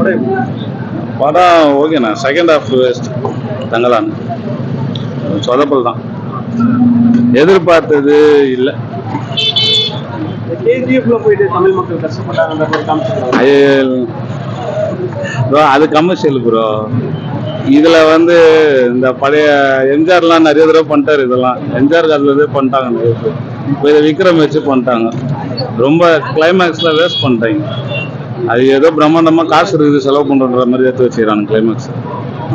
படம் படம் ஓகேண்ணா செகண்ட் ஹாஃப் வேஸ்ட் தங்கலான். சொதப்பல் தான். எதிர்பார்த்தது இல்லை. ப்ரோ அது கமர்ஷியல் ப்ரோ இதுல வந்து இந்த பழைய எம்ஜிஆர்லாம் நிறைய தடவை பண்ணிட்டாரு இதெல்லாம். எம்ஜிஆர் காலத்துல பண்ணிட்டாங்க இப்போ இதை விக்ரம் வச்சு பண்ணிட்டாங்க. ரொம்ப கிளைமேக்ஸ்ல வேஸ்ட் பண்ணிட்டாங்க. அது ஏதோ பிரம்மாண்டமா காசு இருக்குது செலவு பண்றன்ற மாதிரி எடுத்து வச்சுக்கிறாங்க கிளைமேக்ஸ்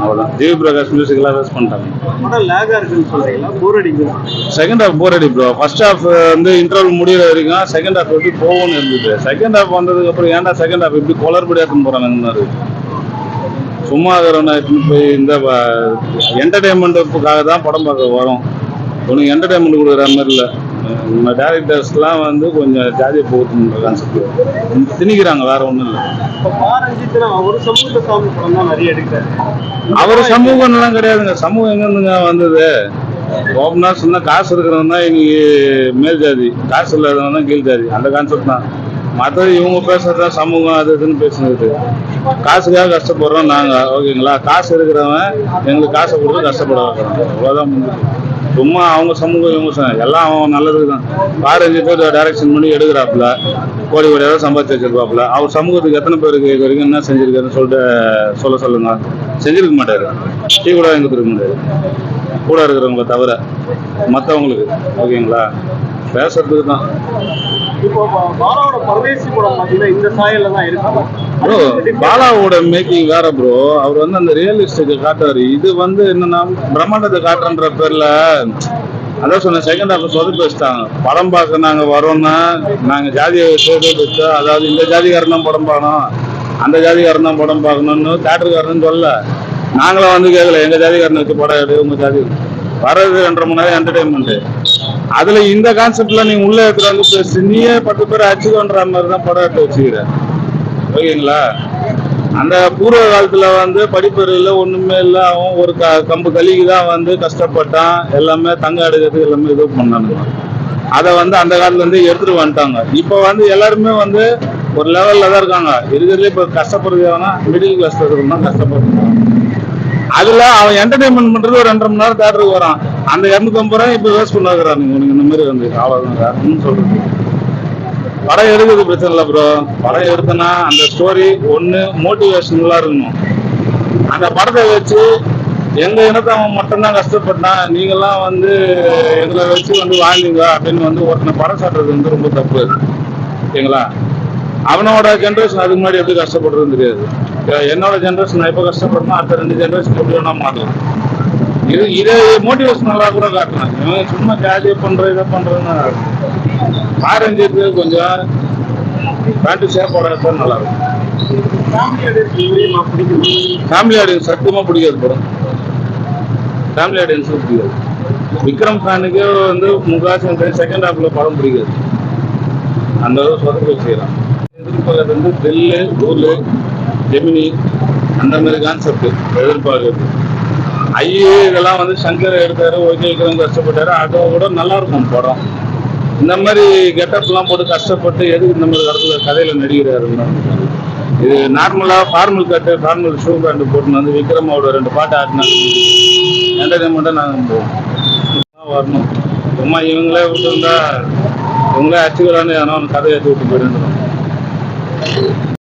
அவ்வளவுதான். ஜிவி பிரகாஷ் மியூசிக்லாம் வேஸ்ட் பண்ணிட்டாங்க. செகண்ட் ஹாஃப் போர் அடி ப்ரோ ஃபர்ஸ்ட் ஹாஃப் வந்து இன்டர்வல் முடியிற வரைக்கும் செகண்ட் ஹாஃப் எப்படி போகும்னு இருந்தது. செகண்ட் ஹாஃப் வந்ததுக்கு அப்புறம் ஏன்டா செகண்ட் ஹாஃப் இப்படி குளறுபடி எடுத்துன்னு போறானுங்கன்னாரு சும்மா இருக்கிறவனை எடுத்துன்னு போய் இந்த என்டர்டைன்மெண்ட்டுக்காக தான் படம் பார்க்க வரோம். உனக்கு என்டர்டைன்மெண்ட் கொடுக்குற மாதிரி இல்லை. நம்ம டேரக்டர்ஸ்லாம் வந்து கொஞ்சம் ஜாதியை போகுதுன்ற கான்செப்ட் திணிக்கிறாங்க வேற ஒன்றும் இல்லை. அவர் சமூகம்லாம் கிடையாதுங்க. சமூகம் எங்கேருந்துங்க வந்தது? ஓப்பனா சொன்னா காசு இருக்கிறவன் தான் இன்னைக்கு மேல் ஜாதி. காசு இல்லாதவன் தான் கீழ் ஜாதி. அந்த கான்செப்ட் தான். மற்றது இவங்க பேசுறது சமூகம் அது இதுன்னு பேசுனது. காசுக்காக கஷ்டப்படுறோம் நாங்க. ஓகேங்களா? காசு இருக்கிறவன் எங்களுக்கு காசை கொடுத்து கஷ்டப்பட வைக்கிறோம் அவ்வளோதான் முடிஞ்சுது. சும்மா அவங்க சமூகம் இவங்க எல்லாம் அவன் நல்லதுக்கு தான் பாரஞ்சு பேர் டைரக்ஷன் பண்ணி எடுக்கிறாப்புல. கோடி கோடியாக சம்பாதிச்சு வச்சிருப்பாப்புல. அவர் சமூகத்துக்கு எத்தனை பேருக்கு இது வரைக்கும் என்ன செஞ்சிருக்காருன்னு சொல்லிட்டு சொல்ல சொல்லுங்க. செஞ்சிருக்க மாட்டாரு. டீ கூட வாங்கி கொடுத்துருக்க மாட்டாரு. கூட இருக்கிறவங்கள தவிர மற்றவங்களுக்கு ஓகேங்களா? பேசுறதுக்கு தான் இப்போ பாலாவோட பரதேசி படம் பாத்தீங்கன்னா இந்த சாயல்ல தான் இருக்கு. ப்ரோ பாலாவோட மேக்கிங் வேற ப்ரோ அவர் வந்து அந்த ரியலிஸ்டிக் காட்டுறாரு. இது வந்து என்னன்னா பிரம்மாண்டத்தை காட்டுறன்ற பேர்ல அதான் சொன்னேன் செகண்ட் ஹாஃப் சொதப்பி வச்சுட்டாங்க. படம் பார்க்க நாங்க வரோம்னா நாங்க ஜாதியை வச்சா அதாவது இந்த ஜாதிகாரன் தான் படம் பார்க்கணும் அந்த ஜாதிகாரன் தான் படம் பார்க்கணும்னு தேட்டருக்காரன்னு சொல்லல. நாங்களும் வந்து கேட்கல எங்க ஜாதிகாரனை வச்சு படம் எடு உங்க ஜாதி. வர்றது ரெண்டரை மணி நேரம் என்டர்டைன்மெண்ட் அதுல இந்த கான்செப்ட்ல நீ உள்ள எடுத்துட்டு வந்து பேசி. பத்து பேர் அச்சுக்கோன்ற மாதிரி தான் படம் எடுத்து வச்சுக்கிற. ஓகேங்களா? அந்த பூர்வ காலத்துல வந்து படிப்பறிவில் ஒண்ணுமே இல்லை. அவன் ஒரு க கம்பு கலிக்கு தான் வந்து கஷ்டப்பட்டான். எல்லாமே தங்க எடுக்கிறதுக்கு எல்லாமே இது பண்ணானுங்க. அதை வந்து அந்த காலத்துல இருந்து எடுத்துட்டு வந்துட்டாங்க. இப்போ வந்து எல்லாருமே வந்து ஒரு லெவல்ல தான் இருக்காங்க. இருக்கிறதுல இப்போ கஷ்டப்படுறது எவனா மிடில் கிளாஸ் தான் கஷ்டப்படுறாங்க அதுல அவன் என்டர்டைன்மெண்ட் பண்றது ஒரு ரெண்டரை மணி நேரம் தேட்டருக்கு வரான். அந்த இரநூத்தம்பது ரூபாய் இப்போ வேஸ்ட் பண்ணாக்குறானுங்க உனக்கு இந்த மாதிரி வந்து அவ்வளவுதான் சொல்றது. படம் எடுக்கிறது பிரச்சனை இல்லை ப்ரோ படம் எடுத்தனா அந்த ஸ்டோரி ஒன்று மோட்டிவேஷனலாக இருக்கணும். அந்த படத்தை வச்சு எங்க இனத்தை அவன் மட்டும்தான் கஷ்டப்பட்டான். நீங்கெல்லாம் வந்து எங்களை வச்சு வந்து வாழ்ந்தீங்க அப்படின்னு வந்து ஒருத்தனை படம் சாட்டுறது வந்து ரொம்ப தப்பு. ஓகேங்களா அவனோட ஜென்ரேஷன் அதுக்கு முன்னாடி எப்படி கஷ்டப்படுறதுன்னு தெரியாது. என்னோட ஜென்ரேஷன் நான் எப்போ கஷ்டப்படணும் அடுத்த ரெண்டு ஜென்ரேஷன் எப்படி வேணா மாறலாம். இது இதை மோட்டிவேஷனலாக கூட காட்டலாம். இவன் சும்மா ஜாலியாக பண்ற இதை பண்றதுன்னு ஆரஞ்சுக்கு கொஞ்சம் பேண்ட் ஷேப்போட தான் நல்லா இருக்கும் ஃபேமிலி ஆடியன்ஸ் சத்தியமாக ஃபேமிலி பிடிக்காது படம். ஃபேமிலி ஆடியன்ஸும் பிடிக்காது. விக்ரம் ஃபேனுக்கு வந்து முகாசி செகண்ட் ஹாஃப்ல படம் பிடிக்காது. அந்த அளவு சொதப்பி வச்சுக்கிறான் எதிர்பார்க்கறது வந்து தெல்லு தூளு ஜெமினி அந்த மாதிரி கான்செப்ட் எதிர்பார்க்கறது. ஐயே இதெல்லாம் வந்து சங்கர் எடுத்தாரு ஒரிஜினல் கஷ்டப்பட்டாரு அதை கூட நல்லா இருக்கும் படம். இந்த மாதிரி கெட்டப்லாம் போட்டு கஷ்டப்பட்டு எதுக்கு இந்த மாதிரி இடத்துல கதையில நடிக்கிறாருன்னா இது நார்மலா ஃபார்மல் கட்டு ஃபார்மல் ஷூ பேண்ட் போட்டு வந்து விக்ரமோட ரெண்டு பாட்டு ஆடினாங்க என்டர்டைன்மெண்ட்டா நாங்கள் போவோம். வரணும். சும்மா இவங்களே விட்டுருந்தா இவங்களே அச்சுக்கலான்னு ஏன்னா கதையை ஏற்றி விட்டு போயிட்டு